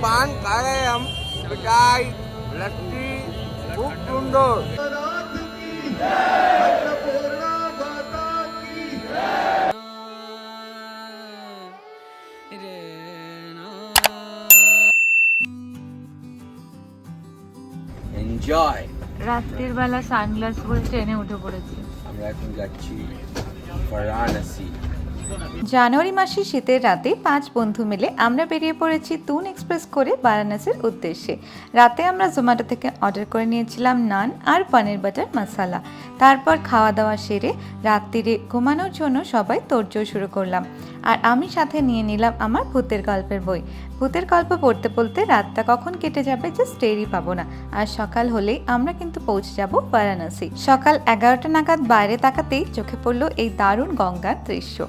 पान खा रहे हैं हम मिठाई लस्सी खूब सुंदर রে না এনজয় রাত্রির বেলা সানগ্লাস পরে ট্রেনে উঠে পড়েছি আমরা এখন যাচ্ছি বারাণসী জানুয়ারি মাসের শীতের রাতে পাঁচ বন্ধু মিলে আমরা বেরিয়ে পড়েছি তুন এক্সপ্রেস করে বারাণসীর উদ্দেশ্যে। রাতে আমরা জোম্যাটো থেকে অর্ডার করে নিয়েছিলাম নান আর পনির বাটার মশালা। তারপর খাওয়া দাওয়া সেরে রাত্রিরে ঘুমানোর জন্য সবাই তোড়জোড় শুরু করলাম। আর আমি সাথে নিয়ে নিলাম আমার ভূতের গল্পের বই। ভূতের গল্প পড়তে পড়তে রাতটা কখন কেটে যাবে জাস্ট টেরই পাবো না। আর সকাল হলেই আমরা কিন্তু পৌঁছে যাব বারাণসী। সকাল এগারোটা নাগাদ বাইরে তাকাতেই চোখে পড়ল এই দারুণ গঙ্গার দৃশ্য।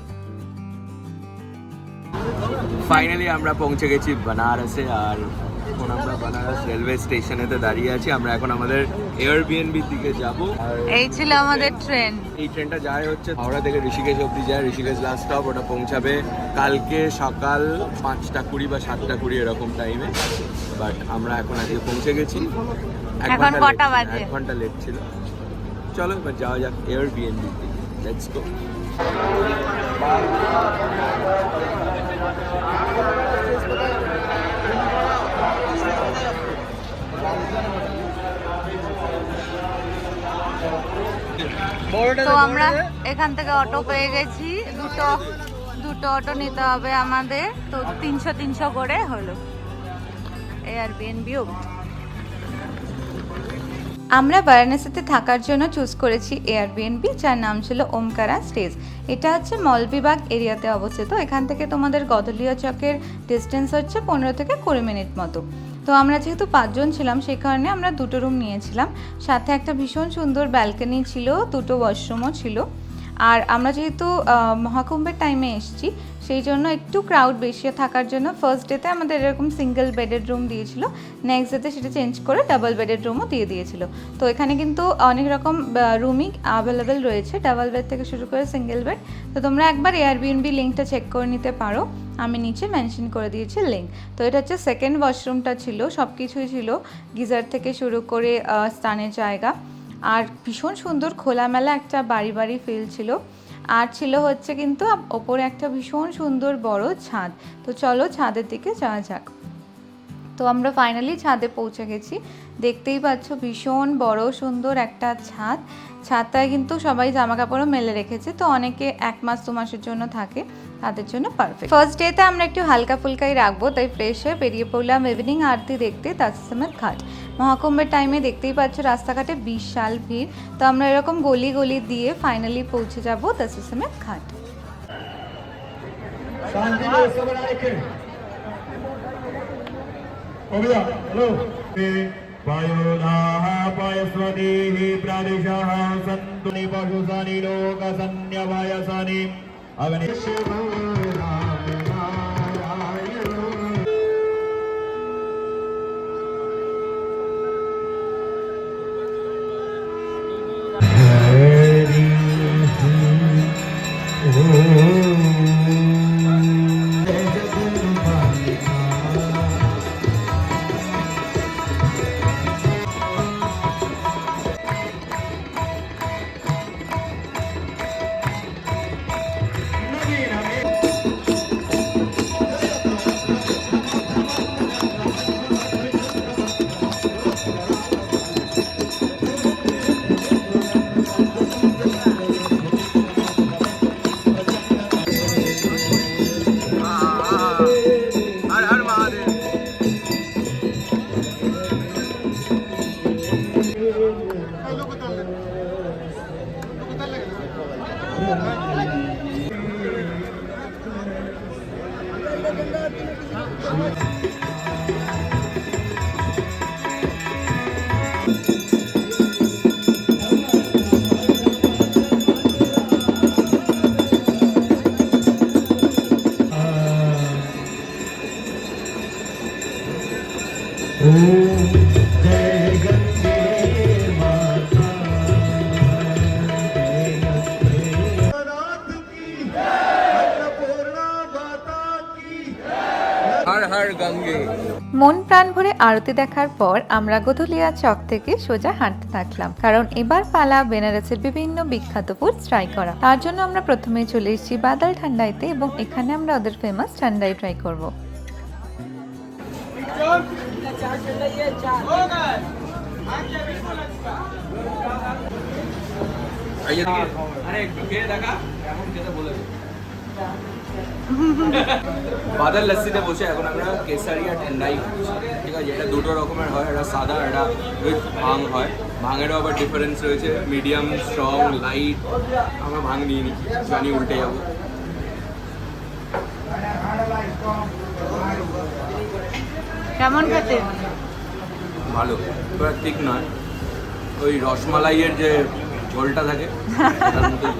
ফাইনালি আমরা পৌঁছে গেছি বানারসে আর এখন আমরা বানারস রেলওয়ে স্টেশনেতে দাঁড়িয়ে আছি। আমরা এখন আমাদের এয়ারবিএনবির দিকে যাব। এই ছিল আমাদের ট্রেন এই ট্রেনটা যায় হচ্ছে হাওড়া থেকে ঋষিকেশ অবধি যায়। ঋষিকেশ লাস্ট স্টপ ওটা পৌঁছাবে কালকে সকাল পাঁচটা কুড়ি বা সাতটা কুড়ি এরকম টাইমে বাট আমরা এখন আজকে পৌঁছে গেছি। এখন কটা বাজে? এক ঘণ্টা লেট ছিল। চলো এবার যাওয়া যাক এয়ার বিএনবি লেটস গো তো আমরা এখান থেকে অটো পেয়ে গেছি। দুটো দুটো অটো নিতে হবে আমাদের। তো তিনশো তিনশো করে হলো। এয়ারবিএনবিও আমরা বারাণসীতে থাকার জন্য চুজ করেছি এয়ারবিএনবি যার নাম ছিল ওমকারা স্টেজ এটা হচ্ছে মলবিবাগ এরিয়াতে অবস্থিত। এখান থেকে তোমাদের গদলীয় চকের ডিস্টেন্স হচ্ছে পনেরো থেকে কুড়ি মিনিট মতো। তো আমরা যেহেতু পাঁচজন ছিলাম, সেই কারণে আমরা দুটো রুম নিয়েছিলাম। সাথে একটা ভীষণ সুন্দর ব্যালকনি ছিল, দুটো ওয়াশরুমও ছিল। আর আমরা যেহেতু মহাকুম্ভের টাইমে এসেছি সেই জন্য একটু ক্রাউড বেশি থাকার জন্য ফার্স্ট ডেতে আমাদের এরকম সিঙ্গেল বেডের রুম দিয়েছিল নেক্সট ডেতে সেটা চেঞ্জ করে ডাবল বেডের রুমও দিয়ে দিয়েছিল। তো এখানে কিন্তু অনেক রকম রুমই অ্যাভেলেবেল রয়েছে ডাবল বেড থেকে শুরু করে সিঙ্গেল বেড তো তোমরা একবার এয়ারবিএনবি লিঙ্কটা চেক করে নিতে পারো আমি নিচে মেনশন করে দিয়েছি লিঙ্ক তো এটা হচ্ছে সেকেন্ড ওয়াশরুমটা ছিল সব কিছুই ছিল গিজার থেকে শুরু করে আহ, স্নানের জায়গা। আর ভীষণ সুন্দর খোলামেলা একটা বাড়ি বাড়ি ফিল ছিল। আর ছিল হচ্ছে কিন্তু ওপরে একটা ভীষণ সুন্দর বড় ছাদ। তো চলো ছাদের দিকে যাওয়া যাক। তো আমরা ফাইনালি ছাদে পৌঁছে গেছি। দেখতেই পাচ্ছ ভীষণ বড় সুন্দর একটা ছাদ। ছাদটায় কিন্তু সবাই জামা কাপড়ও মেলে রেখেছে। তো অনেকে এক মাস, দু মাসের জন্য থাকে। তাদের জন্য পারফেক্ট ফার্স্ট ডেতে আমরা একটু হালকা ফুলকাই রাখব। তাই ফ্রেশ হয়ে বেরিয়ে পড়লাম ইভিনিং আরতি দেখতে তাজসিমের ঘাট। মহাকুম্ভের টাইমে দেখতেই পাচ্ছ রাস্তাঘাটে বিশাল ভিড়। তো আমরা এরকম গলি গলি দিয়ে ফাইনালি পৌঁছে যাব তাজসিমের ঘাট। शांति আরতি দেখার পর আমরা গোধুলিয়া চক থেকে সোজা হাঁটতে থাকলাম। কারণ এবার পালা বেনারসের বিভিন্ন বিখ্যাত ফুড ট্রাই করা। তার জন্য আমরা প্রথমে চলে এসেছি বাদাল ঠান্ডাইতে এবং এখানে আমরা ওদের ফেমাস ঠান্ডাই ট্রাই করব। আরে একটু খেয়ে দেখা, কেমন খেতে বলে দে। বাদাল লস্যিতে বসে এখন আমরা কেসারি আর ঠান্ডাই ঠিক আছে এটা দুটো রকমের হয় এটা সাদা এটা উইথ ভাং হয়। ভাঙেরও আবার ডিফারেন্স রয়েছে মিডিয়াম স্ট্রং লাইট আমরা ভাং নিয়ে নিই জানি উল্টে যাব। কেমন খেতে? ভালো খুব ঠিক নয়। ওই রসমালাইয়ের যে ঝোলটা থাকে তার মতোই।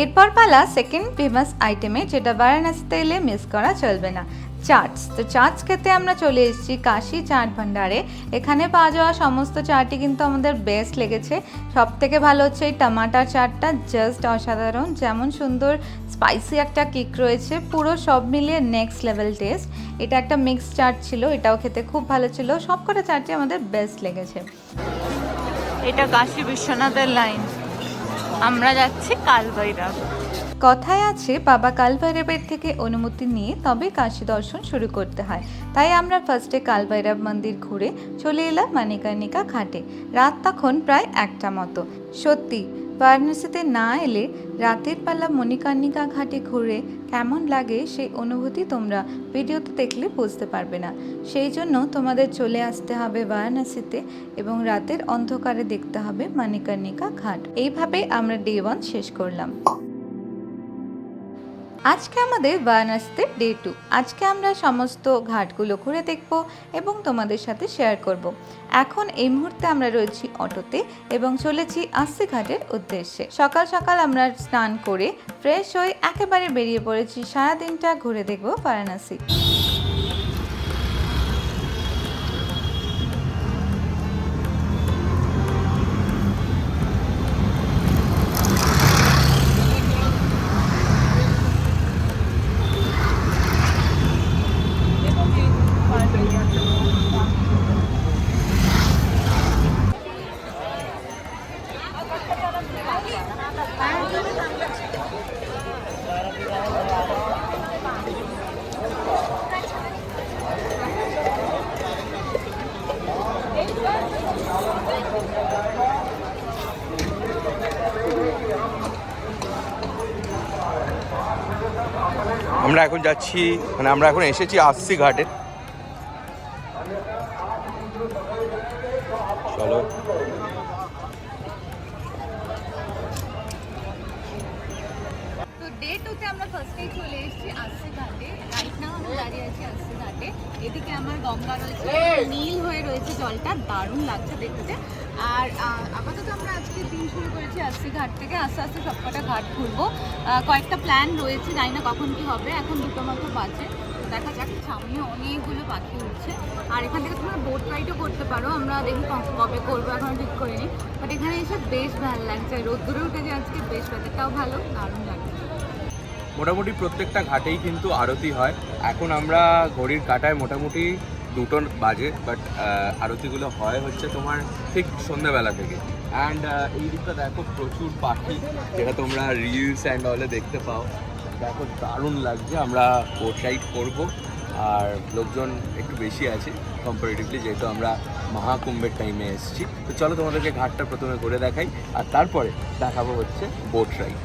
এরপর পালা সেকেন্ড ফেমাস আইটেমে যেটা বারাণসীতে এলে মিস করা চলবে না। চাটস তো চাটস খেতে আমরা চলে এসেছি কাশি চাট ভান্ডারে। এখানে পাওয়া যাওয়া সমস্ত চাটই কিন্তু আমাদের বেস্ট লেগেছে। সব থেকে ভালো হচ্ছে এই টমাটার চাটটা জাস্ট অসাধারণ। যেমন সুন্দর স্পাইসি একটা কিক রয়েছে। পুরো সব মিলিয়ে নেক্সট লেভেল টেস্ট এটা একটা মিক্স চাট ছিল, এটাও খেতে খুব ভালো ছিল। সব কটা চাটই আমাদের বেস্ট লেগেছে। এটা কাশী বিশ্বনাথের লাইন আমরা যাচ্ছি কালভৈরব। কথায় আছে, বাবা কালভৈরবের থেকে অনুমতি নিয়ে তবে কাশী দর্শন শুরু করতে হয়। তাই আমরা ফার্স্টে কালভৈরব মন্দির ঘুরে চলে এলাম মানিকার্ণিকা ঘাটে। রাত তখন প্রায় একটা মতো। সত্যি বারাণসীতে না এলে রাতের পাল্লা মণিকর্ণিকা ঘাটে ঘুরে কেমন লাগে সেই অনুভূতি তোমরা ভিডিওতে দেখলে বুঝতে পারবে না। সেই জন্য তোমাদের চলে আসতে হবে বারাণসীতে এবং রাতের অন্ধকারে দেখতে হবে মানিকর্ণিকা ঘাট। এইভাবে আমরা ডে ওয়ান শেষ করলাম। আজকে আমাদের বারাণসীতে ডে টু। আজকে আমরা সমস্ত ঘাটগুলো ঘুরে দেখব এবং তোমাদের সাথে শেয়ার করব। এখন এই মুহূর্তে আমরা রয়েছি অটোতে এবং চলেছি আসি ঘাটের উদ্দেশ্যে। সকাল সকাল আমরা স্নান করে ফ্রেশ হয়ে একেবারে বেরিয়ে পড়েছি। সারাদিনটা ঘুরে দেখব বারাণসী আমরা এখন যাচ্ছি মানে আমরা এখন এসেছি আসছি ঘাটে। চলো। তো ডে টুতে আমরা ফার্স্টেই চলে এসেছি আস্সি ঘাটে। রাইট নাও আমরা দাঁড়িয়ে আছি আস্সি ঘাটে। এদিকে আমার গঙ্গা রয়েছে নীল হয়ে রয়েছে জলটা দারুণ লাগছে দেখতে। আর আপাতত আমরা আজকে দিন শুরু করেছি আস্সি ঘাট থেকে। আস্তে আস্তে সবকটা ঘাট ঘুরবো। কয়েকটা প্ল্যান রয়েছে, জানি না কখন কি হবে। এখন দুটো মতো বাজে। দেখা যাক, সামনে অনেকগুলো পাখি উঠছে। আর এখান থেকে তোমরা বোট রাইডও করতে পারো। আমরা দেখি কবে করব, এখন ঠিক করিনি। বাট এখানে এসে বেশ ভালো লাগছে। রোদ্দুরে উঠেছে আজকে বেশ ওয়েদারটাও ভালো, দারুণ লাগছে। মোটামুটি প্রত্যেকটা ঘাটেই কিন্তু আরতি হয়। এখন আমরা ঘড়ির কাটায় মোটামুটি দুটো বাজে বাট আরতিগুলো হয় হচ্ছে তোমার ঠিক সন্ধ্যাবেলা থেকে। অ্যান্ড এই দিকটা দেখো প্রচুর পাখি, যেটা তোমরা রিলস অ্যান্ড অলে দেখতে পাও। দেখো দারুণ লাগছে, আমরা বোট রাইড করব, আর লোকজন একটু বেশি আছে কম্পারেটিভলি যেহেতু আমরা মহাকুম্ভের টাইমে এসেছি। তো চলো তোমাদেরকে ঘাটটা প্রথমে ঘুরে দেখাই, আর তারপরে দেখাবো হচ্ছে বোট রাইড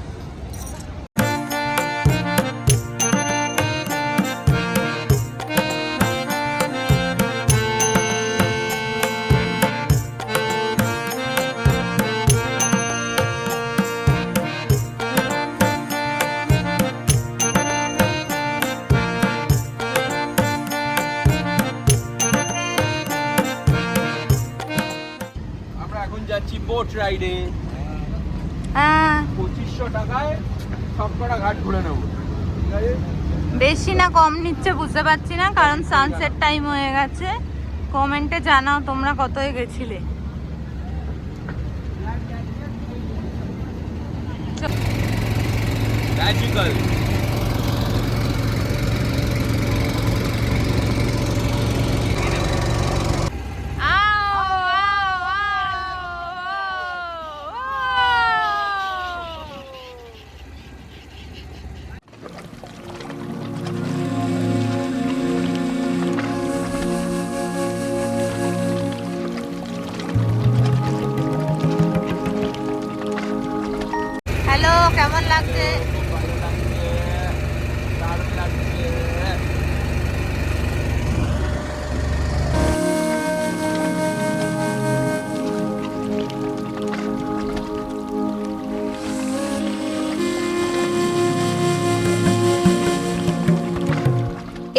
রাইডে হ্যাঁ। পঁচিশশো টাকায় সবকটা ঘাট ঘুরে নেব। ঠিক আছে বেশি না কম নিচ্ছে বুঝতে পারছি না কারণ সানসেট টাইম হয়ে গেছে। কমেন্টে জানাও তোমরা কতই গেছিলে। ম্যাজিক্যাল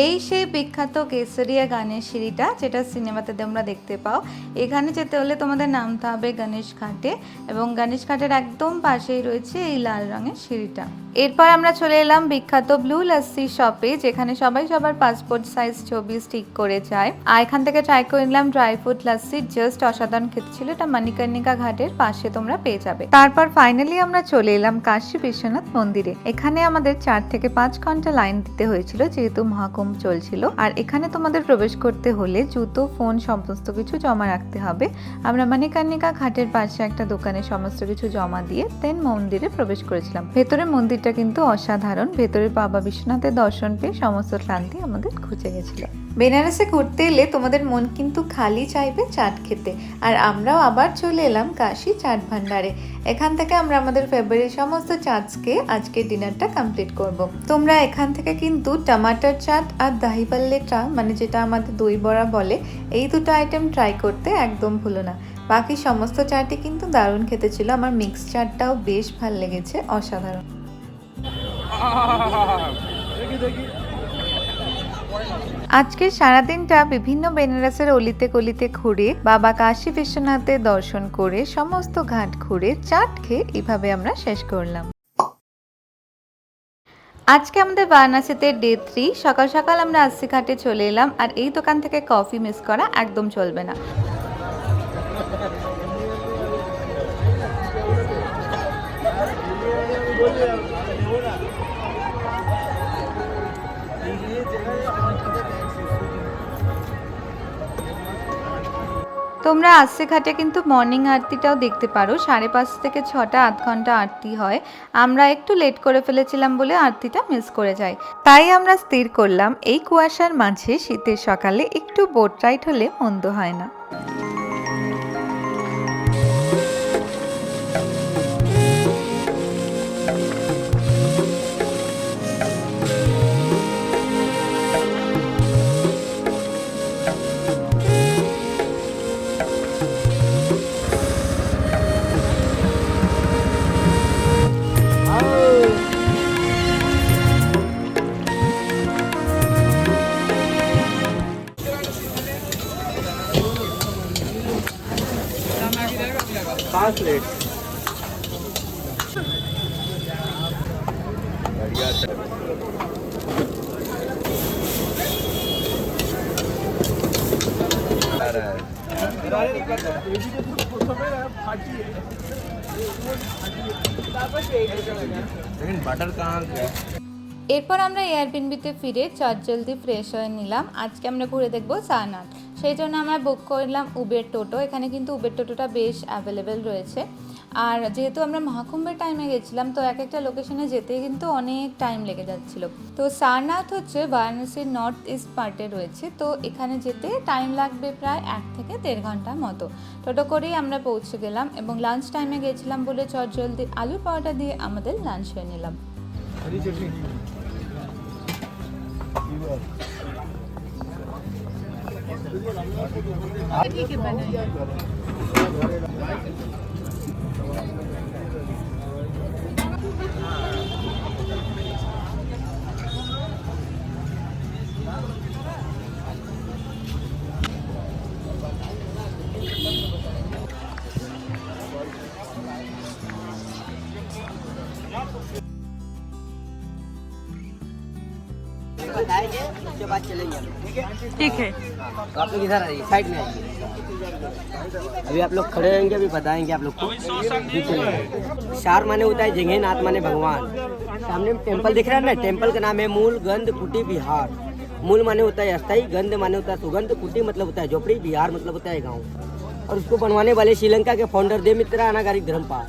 এই সেই বিখ্যাত কেসরিয়া গানের সিঁড়িটা, যেটা সিনেমাতে তোমরা দেখতে পাও। এখানে যেতে হলে তোমাদের নামতে হবে গণেশ ঘাটে এবং গণেশ ঘাটের একদম পাশেই রয়েছে এই লাল রঙের সিঁড়িটা। এরপর আমরা চলে এলাম বিখ্যাত ব্লু লাস্সি শপে, যেখানে সবাই সবার পাসপোর্ট সাইজ ছবি স্টিক করে যায় আর এখান থেকে ট্রাই করে নিলাম ড্রাই ফ্রুট লাস্সি জাস্ট অসাধারণ খেতে ছিল। এটা মণিকর্ণিকা ঘাটের পাশে তোমরা পেয়ে যাবে। তারপর ফাইনালি আমরা চলে এলাম কাশী বিশ্বনাথ মন্দিরে। এখানে আমাদের চার থেকে পাঁচ ঘণ্টা লাইন দিতে হয়েছিল, যেহেতু মহাকুম্ভ চলছিল। আর এখানে তোমাদের প্রবেশ করতে হলে জুতো, ফোন, সমস্ত কিছু জমা রাখতে হবে। আমরা মণিকর্ণিকা ঘাটের পাশে একটা দোকানে সমস্ত কিছু জমা দিয়ে দেন মন্দিরে প্রবেশ করেছিলাম। ভেতরে মন্দিরটা কিন্তু অসাধারণ। ভেতরে বাবা বিশ্বনাথের দর্শন পেয়ে সমস্ত ক্লান্তি আমাদের ঘুচে গেছিল। বেনারসে ঘুরতে এলে তোমাদের মন কিন্তু খালি চাইবে চাট খেতে। আর আমরাও আবার চলে এলাম কাশি চাট ভান্ডারে। এখান থেকে আমরা আমাদের ফেভারিট সমস্ত চাটসকে আজকে ডিনারটা কমপ্লিট করব। তোমরা এখান থেকে কিন্তু টমাটার চাট আর দাহি পাল্লেটা মানে যেটা আমাদের দই বড়া বলে এই দুটো আইটেম ট্রাই করতে একদম ভুলো না। বাকি সমস্ত চাটই কিন্তু দারুণ খেতে ছিল। আমার মিক্স চাটটাও বেশ ভালো লেগেছে অসাধারণ। আজকের সারাদিনটা বিভিন্ন বেনারসের অলিতে কলিতে ঘুরে বাবা কাশী বিশ্বনাথের দর্শন করে সমস্ত ঘাট ঘুরে চাট খেয়ে এভাবে আমরা শেষ করলাম। আজকে আমাদের বারাণসীতে ডে থ্রি সকাল সকাল আমরা আসি ঘাটে চলে এলাম, আর এই দোকান থেকে কফি মিস করা একদম চলবে না। তোমরা আসছে ঘাটে কিন্তু মর্নিং আরতিটাও দেখতে পারো। সাড়ে পাঁচ থেকে ছটা, আধ ঘণ্টা আরতি হয়। আমরা একটু লেট করে ফেলেছিলাম বলে আরতিটা মিস করে যাই। তাই আমরা স্থির করলাম, এই কুয়াশার মাঝে শীতের সকালে একটু বোট রাইড হলে মন্দ হয় না। এরপর আমরা এয়ারবিনবিতে ফিরে চট জলদি ফ্রেশ হয়ে নিলাম। আজকে আমরা ঘুরে দেখব সারনাথ। সেই জন্য আমরা বুক করলাম উবের টোটো এখানে কিন্তু উবের টোটোটা বেশ অ্যাভেলেবেল রয়েছে। আর যেহেতু আমরা মহাকুম্ভের টাইমে গেছিলাম, তো এক একটা লোকেশনে যেতে কিন্তু অনেক টাইম লেগে যাচ্ছিল। তো সারনাথ হচ্ছে বারাণসীর নর্থ ইস্ট পার্টে রয়েছে। তো এখানে যেতে টাইম লাগবে প্রায় এক থেকে দেড় ঘণ্টা মতো। টোটো করেই আমরা পৌঁছে গেলাম এবং লাঞ্চ টাইমে গেছিলাম বলে চট জলদি আলু পাওয়াটা দিয়ে আমাদের লাঞ্চ হয়ে নিলাম। luar. Ini kita nih. बताएँगे उसके बाद चलेंगे ठीक है? है। तो आप लोग इधर आइए साइड में आइए। अभी आप लोग खड़े रहेंगे अभी बताएँगे आप लोग को। शार माने होता है जंगह नाथ माने भगवान। सामने में टेंपल दिख रहा है ना? टेंपल का नाम है मूल गंध कुटी बिहार। मूल माने होता है अस्थाई गंध माने होता है सुगंध कुटी मतलब होता है झोपड़ी बिहार मतलब होता है गाँव। और उसको बनवाने वाले श्रीलंका के फाउंडर देमित्रा अनागारिक धर्मपाल।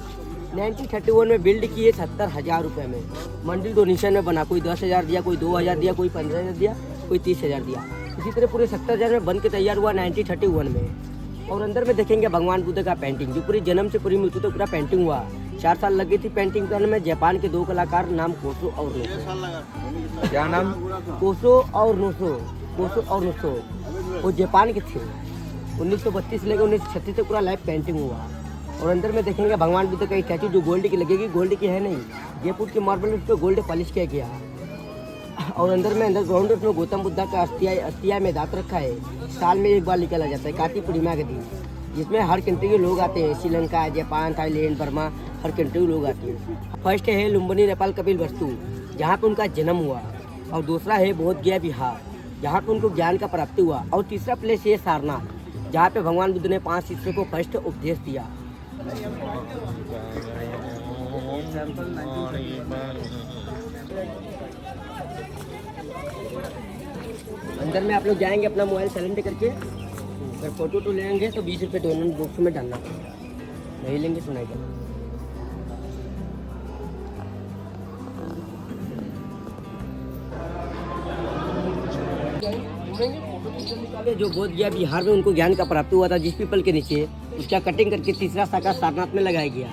1931 में बिल्ड किए सत्तर हज़ार रुपये में। मंडिल डोनेशन में बना कोई दस हज़ार दिया कोई दो हज़ार दिया कोई पंद्रह हज़ार दिया कोई तीस हज़ार दिया। इसी तरह पूरे सत्तर हज़ार में बन के तैयार हुआ 1931 में। और अंदर में देखेंगे भगवान बुद्ध का पेंटिंग जो पूरी जन्म से पूरी मृत्यु तक पूरा पेंटिंग हुआ। चार साल लगी थी पेंटिंग करने में जापान के दो कलाकार नाम कोसो और नोसो। क्या नाम? कोसो और नोसो। कोसो और नोसो। वो जापान के थे। 1932 से लेकर 1936 तक पूरा लाइव पेंटिंग हुआ। और अंदर में देखेंगे भगवान बुद्ध का स्टैचू जो गोल्ड की लगेगी, गोल्ड की है नहीं। जयपुर के मार्बल उस पर गोल्ड पॉलिश किया गया। और अंदर में अंडरग्राउंड उसमें गौतम बुद्धा का अस्थिया अस्थिया में दांत रखा है। साल में एक बार निकाला जाता है कार्तिक पूर्णिमा के दिन। जिसमें हर कंट्री के लोग आते हैं, श्रीलंका, जापान, थाईलैंड, बर्मा, हर कंट्री के लोग आते हैं। फ़र्स्ट है लुम्बनी नेपाल कपिल वस्तु, जहाँ पे उनका जन्म हुआ। और दूसरा है बोध गया बिहार जहाँ पर उनको ज्ञान का प्राप्ति हुआ। और तीसरा प्लेस है सारनाथ, जहाँ पे भगवान बुद्ध ने पाँच शिष्यों को फ़र्स्ट उपदेश दिया। अंदर में आप लोग जाएँगे अपना मोबाइल साइलेंट करके, अगर फ़ोटो तो लेंगे तो बीस रुपये डोनेट बॉक्स में डालना नहीं लेंगे तो नहीं जो बोध गया बिहार में उनको ज्ञान का प्राप्त हुआ था, जिस पीपल के नीचे। उसका कटिंग करके तीसरा शाखा सारनाथ में लगाया गया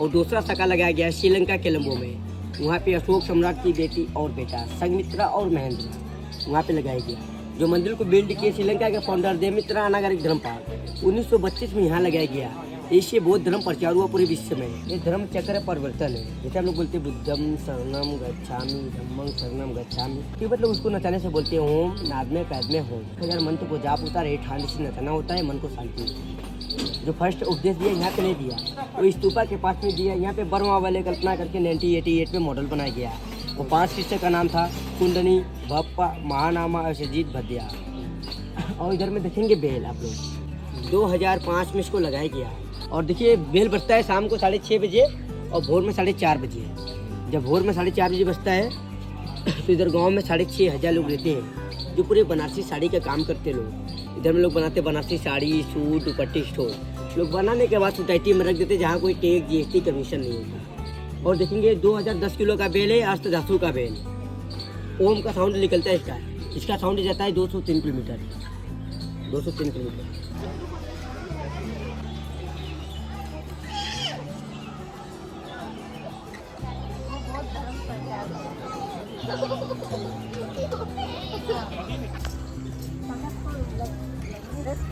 और दूसरा शाखा लगाया गया श्रीलंका केलम्बो में। वहाँ पे अशोक सम्राट की बेटी और बेटा, संगमित्रा और महेंद्र वहाँ पे लगाया गया। जो मंदिर को बिल्ड किए श्रीलंका के फाउंडर देवमित्रा अनागरिक धर्मपाल, उन्नीस में यहाँ लगाया गया। इससे बौद्ध धर्म प्रचार हुआ पूरे विश्व में। ये धर्म चक्र परिवर्तन है। जैसे हम लोग बोलते हैं बुद्धम शरणम गच्छामि, धम्मं शरणम गच्छामि। तिब्बत लोग उसको नचाने से बोलते हैं ओम, नाद में पैद में, होम। अगर मन तो को जाप होता है ठंड से नचाना होता है, मन को शांति जो फ़र्स्ट उपदेश दिया, यहाँ पे नहीं दिया। वो स्तूपा के पास में दिया, यहाँ पे बर्मा वाले कल्पना करके 1988 में मॉडल बनाया गया। वो पाँच शिष्य का नाम था, कुंडनी भप्पा महानामा और शजीत भद्या और इधर में देखेंगे बेल आप लोग। 2005 में इसको लगाया गया। और देखिए, बेल बजता है शाम को साढ़े छः बजे और भोर में साढ़े चार बजे। जब भोर में साढ़े चार बजे बजता है तो इधर गाँव में साढ़े छः हज़ार लोग रहते हैं, जो पूरे बनारसी साड़ी का काम करते लोग। इधर में लोग बनाते बनारसी साड़ी, सूट, दुपट्टी, स्टोर। लोग बनाने के बाद सोसाइटी में रख देते, जहाँ कोई टैग जीएसटी कमीशन नहीं होता। और देखेंगे 2010 किलो का बेल है अष्ट धातु का बेल ओम का साउंड निकलता है इसका। इसका साउंड जाता है 203 किलोमीटर। 203 किलोमीटर।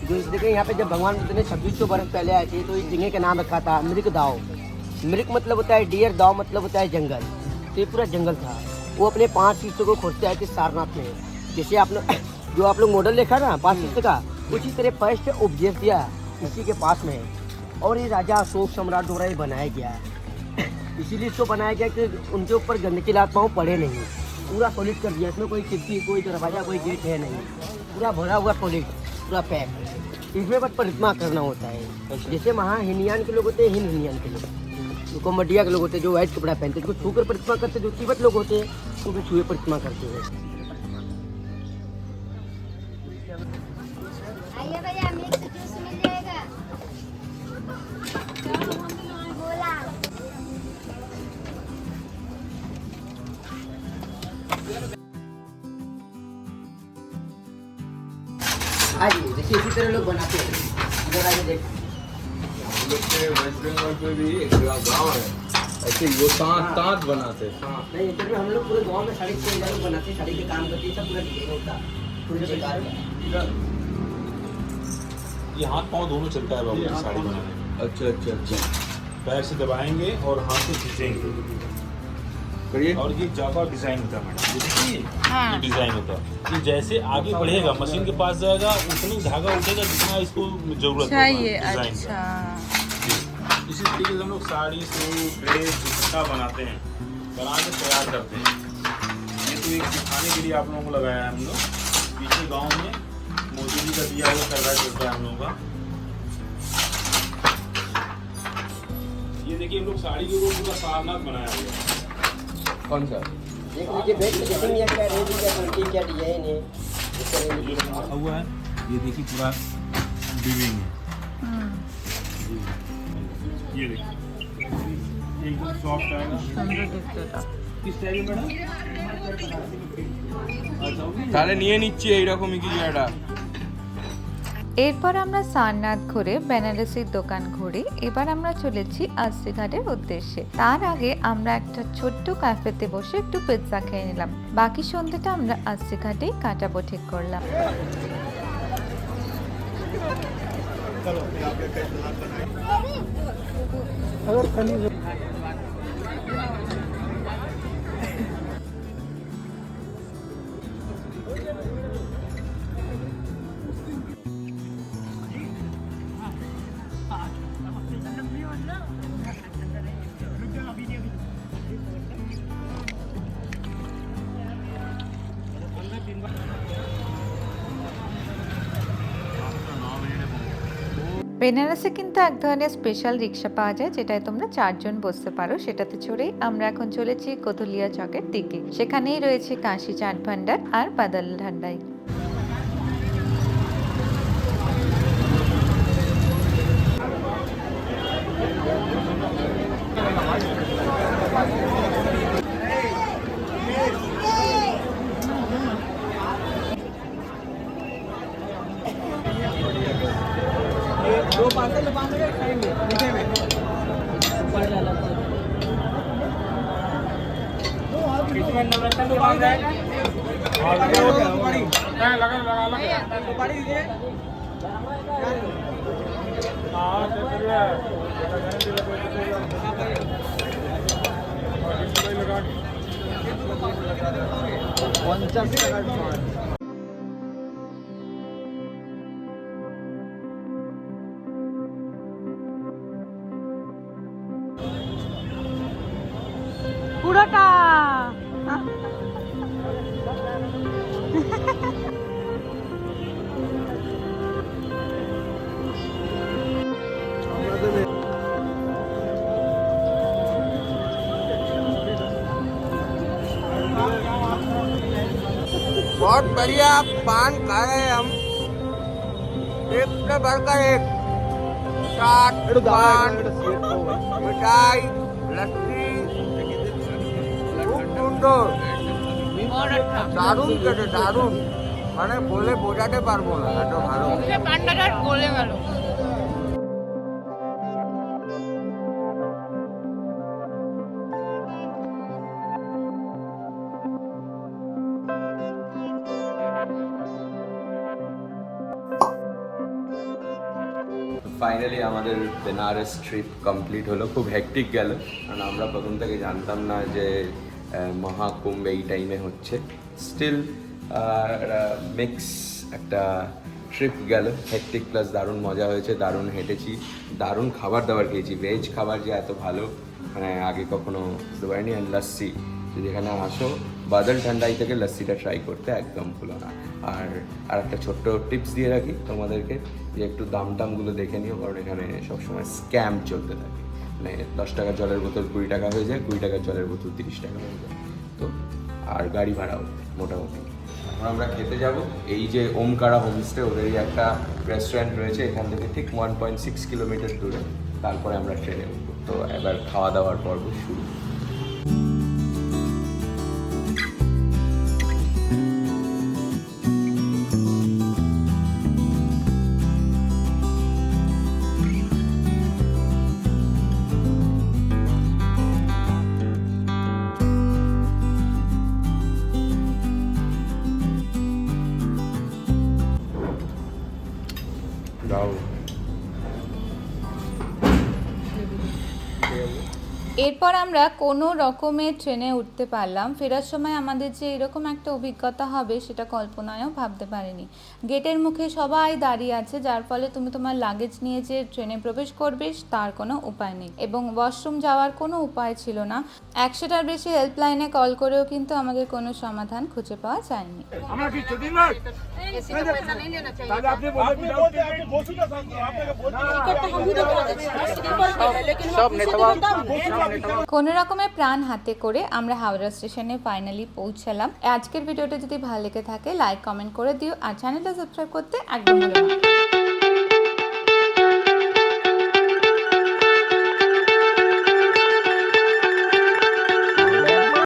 जो देखें यहाँ पे जब भगवान बुद्ध ने छब्बीस सौ बरस पहले आए थे तो इस जगह का नाम रखा था मृग दाव। मृग मतलब होता है डियर दाव मतलब होता है जंगल। तो ये पूरा जंगल था। वो अपने पाँच शिष्यों को खोजते आए थे सारनाथ में। जैसे आप लोग, जो आप लोग मॉडल देखा ना, पाँच शिष्य का, उसी तरह फ़र्स्ट उपदेश दिया इसी के पास में। और ये राजा अशोक सम्राट द्वारा ये बनाया गया। इसीलिए इसको बनाया गया कि उनके ऊपर गंदगी आत्माओं पड़े नहीं। पूरा सॉलिड कर दिया इसमें कोई खिड़की कोई दरवाज़ा कोई गेट है नहीं। पूरा भरा हुआ सॉलिड पूरा पैक इसमें बस परिक्रमा करना होता है। जैसे वहाँ हिनियान के लोग होते हैं हिन हिनियान के लोग। जो कोमडिया के लोग होते हैं जो व्हाइट कपड़ा पहनते हैं जो छू कर परिक्रमा करते हैं जो तिब्बत लोग होते हैं वो भी छुए परिक्रमा करते हैं। आइए भैया मिक्स जूस मिल देखिए इसी तरह लोग बनाते हैं। इधर आइए देख। लोग के वेस्ट बंगाल पे भी एक गाँव है। ऐसे वो तांत तांत बनाते हैं नहीं इधर में हम लोग पूरे गाँव में साढ़े छः हज़ार लोग बनाते हैं साड़ी के काम करते हैं सब पूरा होता है पूरे बेकार का ये हाथ पाँव दोनों चलता है बाबू साड़ी बनाने में। अच्छा अच्छा अच्छा। पैर से दबाएँगे और हाथ से खींचेंगे। करिए। और ये ज़्यादा डिज़ाइन होता है मैडम। ये हाँ। डिज़ाइन होता है। ये जैसे आगे बढ़ेगा मशीन के पास जाएगा उतनी धागा उठेगा जितना इसको ज़रूरत चाहिए डिज़ाइन अच्छा। इसी तरीके से हम लोग साड़ी सूट ड्रेस दुपट्टा बनाते हैं बना के तैयार करते हैं। ये तो एक दिखाने के लिए आप लोगों को लगाया है हम लोग। पीछे गाँव में मोदी जी का दिया हुआ सरकार चलता है हम लोगों का। ये देखिए हम लोग साड़ी के ऊपर पूरा सारनाथ बनाया हुआ है। कौन सा देख लीजिए बैठ के देखेंगे क्या रेंज क्या क्वालिटी क्या डिजाइन है इस तरह ये की- रखा हुआ है ये देखिए पूरा डिविंग है ये देखिए एकदम सॉफ्ट आएगा किस टाइप में मैडम তাহলে নিয়ে নিচ্ছি এইরকমই কিছু একটা এরপর আমরা সারনাথ ঘুরে বেনারসির দোকান ঘুরে। এবার আমরা চলেছি ঘাটের উদ্দেশ্যে। তার আগে আমরা একটা ছোট্ট ক্যাফেতে বসে একটু পিৎজা খেয়ে নিলাম। বাকি সন্ধ্যাটা আমরা ঘাটেই কাটাবো ঠিক করলাম। বেনারসে কিন্তু এক ধরনের স্পেশাল রিক্সা পাওয়া যায়, যেটায় তোমরা চারজন বসতে পারো। সেটাতে চড়েই আমরা এখন চলেছি কোথলিয়া চকের দিকে। সেখানেই রয়েছে কাশি চাট ভান্ডার আর বাদল ঠান্ডাই পুরোটা દરિયા પાન કરે આમ એક ને ભરકર એક ચાટ પાન મીઠાઈ લસ્સી ખૂબ সুন্দর দারুণ কেটে দারুণ মানে বলে বোঝাতে পারবো না এত ভালো পান্ডাটা বলে গেল ফাইনালি আমাদের বেনারস ট্রিপ কমপ্লিট হলো। খুব হেকটিক গেল। কারণ আমরা প্রথম থেকে জানতাম না যে মহাকুম্ভ এই টাইমে হচ্ছে। স্টিল মিক্স একটা ট্রিপ গেল। হেকটিক প্লাস দারুণ মজা হয়েছে, দারুণ হেঁটেছি। দারুণ খাবার দাবার খেয়েছি। ভেজ খাবার যে এত ভালো মানে আগে কখনো আর লস্যি যদি এখানে আসো বাদল ঠান্ডাই থেকে লস্যিটা ট্রাই করতে একদম ভুলো না। আর আর একটা ছোট্ট টিপস দিয়ে রাখি তোমাদেরকে যে একটু দাম টামগুলো দেখে নিও, কারণ এখানে সবসময় স্ক্যাম চলতে থাকে। মানে দশ টাকার জলের বোতল কুড়ি টাকা হয়ে যায়, কুড়ি টাকার জলের বোতল তিরিশ টাকা হয়ে যায়। তো আর গাড়ি ভাড়াও মোটামুটি। এখন আমরা খেতে যাব। এই যে ওমকারা হোমস্টে ওদেরই একটা রেস্টুরেন্ট রয়েছে, এখান থেকে ঠিক ওয়ান পয়েন্ট সিক্স কিলোমিটার দূরে। তারপরে আমরা ট্রেনে উঠবো। তো এবার খাওয়া দাওয়ার পর্ব শুরু। এরপর আমরা কোনো রকমের ট্রেনে উঠতে পারলাম। ফেরার সময় আমাদের যে এরকম একটা অভিজ্ঞতা হবে সেটা কল্পনায়ও ভাবতে পারিনি। গেটের মুখে সবাই দাঁড়িয়ে আছে যার ফলে তুমি তোমার লাগেজ নিয়ে যে ট্রেনে প্রবেশ করবে তার কোনো উপায় নেই এবং ওয়াশরুম যাওয়ার কোনো উপায় ছিল না। একশোটার বেশি হেল্পলাইনে কল করেও কিন্তু আমাদের কোনো সমাধান খুঁজে পাওয়া যায়নি। আমরা কি কোনো রকমের প্রাণ হাতে করে আমরা হাওড়া স্টেশনে ফাইনালি পৌঁছালাম। আজকের ভিডিওটা যদি ভালো লেগে থাকে লাইক কমেন্ট করে দিও। আর চ্যানেলটা সাবস্ক্রাইব করতে একদম